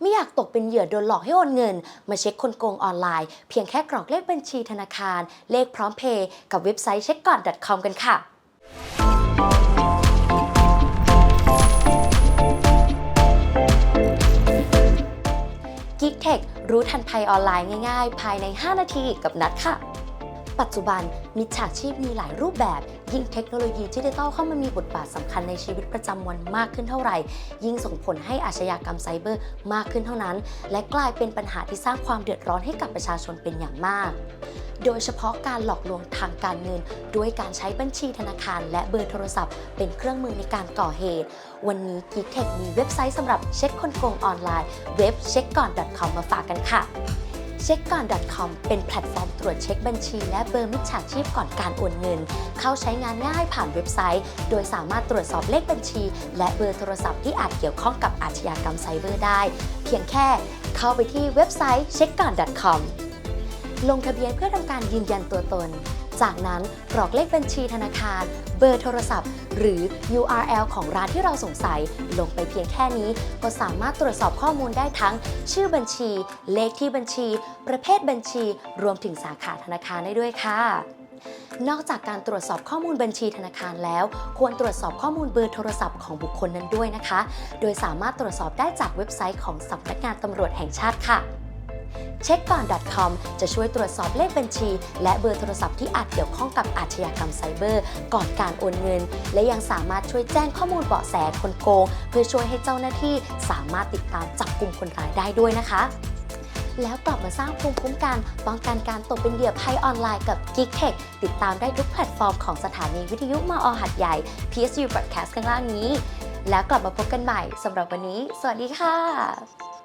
ไม่อยากตกเป็นเหยื่อโดนหลอกให้โอนเงิน มาเช็คคนโกงออนไลน์ เพียงแค่กรอกเลขบัญชีธนาคาร เลขพร้อมเพย์กับเว็บไซต์เช็คก่อน .com กันค่ะกิ๊กเทครู้ทันภัยออนไลน์ง่าย ๆ ภายใน 5 นาทีกับนัดค่ะ ปัจจุบันมิจฉาชีพมีหลายรูปแบบ ยิ่งเทคโนโลยีดิจิทัลเข้ามามีบทบาทสำคัญในชีวิตประจำวันมากขึ้นเท่าไหร่ ยิ่งส่งผลให้อาชญากรรมไซเบอร์มากขึ้นเท่านั้น และกลายเป็นปัญหาที่สร้างความเดือดร้อนให้กับประชาชนเป็นอย่างมากโดยเฉพาะการหลอกลวงทางการเงิน ด้วยการใช้บัญชีธนาคาร และเบอร์โทรศัพท์ เป็นเครื่องมือในการก่อเหตุ วันนี้ g e e k t e c h มีเว็บไซต์สำหรับเช็คคนโกงออนไลน์ เว็บเช็คก่อน .com มาฝากกันค่ะ เช็คก่อน .com เป็นแพลตฟอร์มตรวจเช็คบัญชี และเบอร์มิจฉาชีพก่อนการโอนเงิน เข้าใช้งานง่ายผ่านเว็บไซต์ โดยสามารถตรวจสอบเลขบัญชี และเบอร์โทรศัพท์ที่อาจเกี่ยวข้องกับอาชญากรรมไซเบอร์ได้ เพียงแค่เข้าไปที่เว็บไซต์เช็คก่อน .com ลงทะเบียนเพื่อทำการยืนยันตัวตน จากนั้นกรอกเลขบัญชีธนาคาร เบอร์โทรศัพท์ หรือ URL ของร้านที่เราสงสัย ลงไปเพียงแค่นี้ ก็สามารถตรวจสอบข้อมูลได้ทั้ง ชื่อบัญชี เลขที่บัญชี ประเภทบัญชี รวมถึงสาขาธนาคารได้ด้วยค่ะนอกจากการตรวจสอบข้อมูลบัญชีธนาคารแล้ว ควรตรวจสอบข้อมูลเบอร์โทรศัพท์ของบุคคลนั้นด้วยนะคะ โดยสามารถตรวจสอบได้จากเว็บไซต์ของสำนักงานตำรวจแห่งชาติค่ะ เช็คก่อน .com จะช่วยตรวจสอบเลขบัญชี และเบอร์โทรศัพท์ที่อาจเกี่ยวข้องกับอาชญากรรมไซเบอร์ ก่อนการโอนเงิน และยังสามารถช่วยแจ้งข้อมูลเบาะแสคนโกง เพื่อช่วยให้เจ้าหน้าที่สามารถติดตามจับกลุ่มคนร้ายได้ด้วยนะคะแล้วกลับมาสร้างภูมิคุ้มกันป้องกันการตกเป็นเหยื่อภัยออนไลน์กับ g e e k Tech ติดตามได้ทุกแพลตฟอร์มของสถานีวิทยุมอหัดใหญ่ PSU Broadcast ข้างล่างนี้ แล้วกลับมาพบกันใหม่สำหรับวันนี้ สวัสดีค่ะ